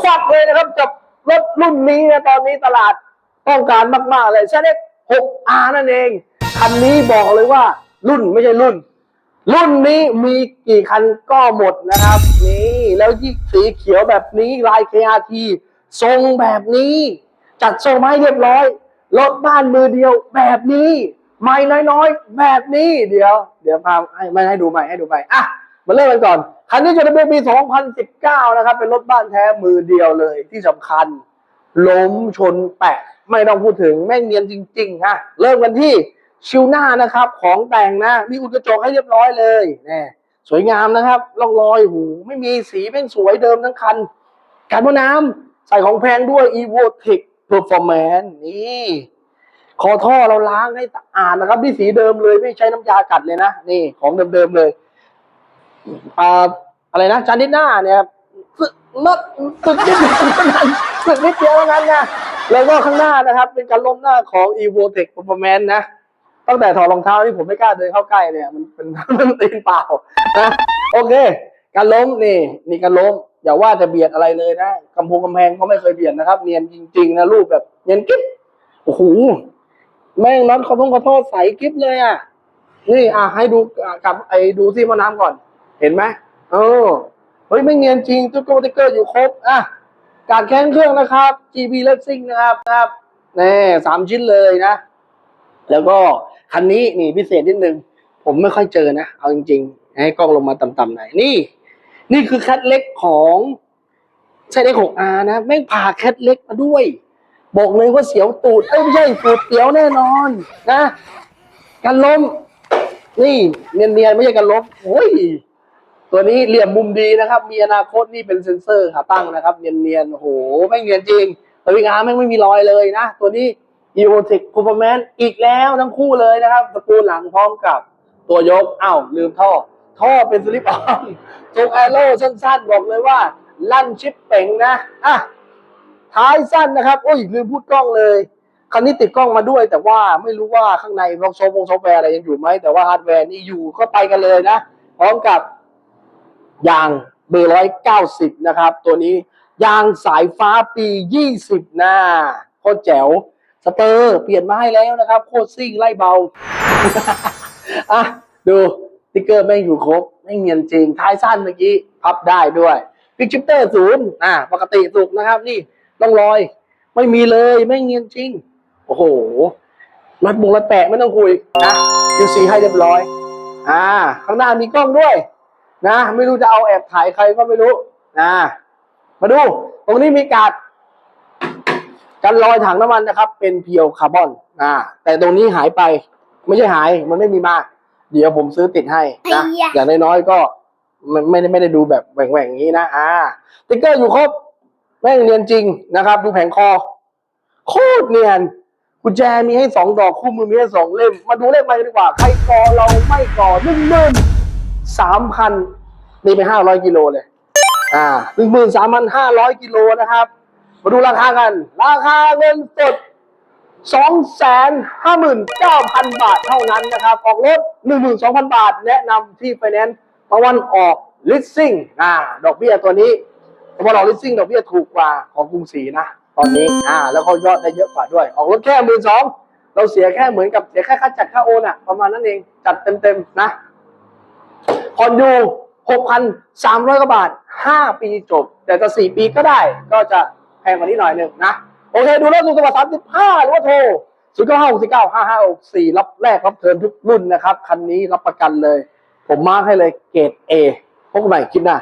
ควักเลยนะครับกับรถรุ่นนี้นะตอนนี้ตลาดต้องการมาก ๆ เลยใช่ไหม 6R นั่นเอง คันนี้บอกเลยว่ารุ่นไม่ใช่รุ่น รุ่นนี้มีกี่คันก็หมดนะครับ นี่แล้วที่สีเขียวแบบนี้ลาย KRT ทรงแบบนี้ จัดทรงมาให้เรียบร้อย รถบ้านมือเดียวแบบนี้ ไม่น้อยๆ แบบนี้ เดี๋ยว เดี๋ยวพาให้ไม่ให้ดูใหม่ให้ดูใหม่อะ มาเริ่มกันก่อน คันนี้จะเป็นปี 2019 นะครับ เป็นรถบ้านแท้มือเดียวเลยที่สำคัญ ล้มชนแปะ ไม่ต้องพูดถึงแม่งเนียนจริงๆฮะเริ่มกันที่ชิวหน้านะครับ ของแต่งนะมีอุดกระจกให้เรียบร้อยเลยแน่สวยงามนะครับร่องรอยหู ไม่มีสีแม่งสวยเดิมทั้งคันการพ่นน้ำใส่ของแพงด้วย evo tech performance นี่คอท่อเราล้างให้สะอาดนะครับที่สีเดิมเลยไม่ใช้น้ำยากัดเลยนะ นี่ของเดิมๆเลย อ่าอะไรนะจานนิดหน้าเนี่ยครับสึกนัดสึกนิดเดียวเท่านั้นสึกนิดเดียวเท่านั้นนะแล้วก็ข้างหน้านะครับ เป็นการล้มหน้าของ evo tech performance นะตั้งแต่ถอดรองเท้าที่ผมไม่กล้าเดินเข้าใกล้เนี่ยมันเป็นมันตีนเปล่านะโอเค การล้มนี่นี่การล้มอย่าว่าจะเบียดอะไรเลยนะกำพงกำแพงเขาไม่เคยเบียดนะครับ เนียนจริงๆนะรูปแบบเนียนกิ๊บโอ้โหแม่งน็อตเขาต้องขอโทษใสกิ๊บเลยอะนี่อะให้ดูกับไอ้ดูซี่มอน้ำก่อน เห็นไหมเออเฮ้ยไม่เนียนจริงตุ๊กโกติ๊กเกอร์อยู่ครบอะการแข้งเครื่องนะครับ GB Racing นะครับนะครับแน่สามชิ้นเลยนะ แล้วก็คันนี้นี่พิเศษนิดนึง ผมไม่ค่อยเจอนะ เอาจริงๆ ให้กล้องลงมาต่ำๆหน่อยนี่ นี่คือแคทเล็กของใช่เล็กของอานะแม่งผ่าแคทเล็กมาด้วย บอกเลยว่าเสียวตูดเอ้ยไม่ใช่ตูดเสียวแน่นอนนะ กันล้ม นี่เนียนๆไม่ใช่กันล้มโอ้ย ตัวนี้เหลี่ยมมุมดีนะครับ มีอนาคตนี่เป็นเซ็นเซอร์ขาตั้งนะครับ เนียนๆโหไม่เนียนจริงต่วิงอาร์แม่ไม่มีรอยเลยนะ ตัวนี้ e v o t e c Performance อีกแล้วทั้งคู่เลยนะครับตระกูลหลังพร้อมกับตัวยกอ้าวลืมท่อ ท่อเป็นสลิปออนตรงแอโร่สั้นๆ บอกเลยว่า ลั่นชิปเป่งนะอะท้ายสั้นนะครับโอ้ยลืมพูดกล้องเลยคันนี้ติดกล้องมาด้วย แต่ว่าไม่รู้ว่าข้างในบล็อกโซฟงซอฟต์แวร์อะไรยังอยู่ไหมแต่ว่าฮาร์ดแวร์นี่อยู่ก็ไปกันเลยนะ พร้อมกับ ยางเบอร์ร้อยเก้าสิบนะครับ ตัวนี้ยางสายฟ้าปียี่สิบนะโคตรแจ๋วสเตอร์เปลี่ยนมาให้แล้วนะครับ โคตรซิ่งไล่เบา อะ ดูสติ๊กเกอร์แม่งอยู่ครบไม่เนียนจริง ท้ายสั้นเมื่อกี้ พับได้ด้วยพิกชิปเตอร์ศูนย์อะ ปกติสุกนะครับ นี่ต้องรอย ไม่มีเลยไม่เนียนจริง โอ้โหรัดบงรัดแปะไม่ต้องคุยนะ QC ให้เรียบร้อย อ่า ข้างหน้ามีกล้องด้วย นะไม่รู้จะเอาแอบถ่ายใครก็ไม่รู้นะมาดู ตรงนี้มีการดกันรอยถังน้ำมันนะครับ เป็นเพียวคาร์บอนอ่าแต่ตรงนี้หายไปไม่ใช่หายมันไม่มีมา เดี๋ยวผมซื้อติดให้นะไอ้ยะอย่างน้อยๆก็ไม่ไม่ได้ไม่ได้ดูแบบแหว่งๆอย่างนี้นะอ่าติ๊กเกอร์อยู่ครบแม่งเนียนจริงนะครับ ดูแผงคอ โคตรเนียนกุญแจมีให้สองดอกคู่มือมีให้สองเล่ม มาดูเลขไปกันดีกว่า ใครกอเราไม่กอหนึ่งหมื่น สามพันนี่ไปห้าร้อยกิโลเลย อ่าหนึ่งหมื่นสามพันห้าร้อยกิโลนะครับ มาดูราคากัน ราคาเงินสดสองแสนห้าหมื่นเก้าพันบาทเท่านั้นนะครับ ออกรถหนึ่งหมื่นสองพันบาท แนะนำที่ไฟแนนซ์ตะวันออกลิสซิ่งอ่า ดอกเบี้ยตัวนี้ตะวันออกลิสซิ่งดอกเบี้ยถูกกว่าของกรุงศรีนะ ตอนนี้ อ่า แล้วเขายอดได้เยอะกว่าด้วย ออกรถแค่หมื่นสองเราเสียแค่เหมือนกับเสียแค่ค่าจัดค่าโอนอะประมาณนั้นเอง จัดเต็มๆนะ ผ่อนอยู่หกพันสามร้อยกว่าบาทห้าปีจบ แต่จะสี่ปีก็ได้ก็จะแพงกว่านี้หน่อยหนึ่งนะ โอเค ดูแล้วสุขภาพสดิ์สามสิบห้าหรือว่าโทรศูนย์เก้าห้าหกสี่เก้าห้าห้าหกสี่รับแรกรับเทินทุกรุ่นนะครับ คันนี้รับประกันเลย ผมมาร์กให้เลยเกรดเอพบกันใหม่คลิปหน้า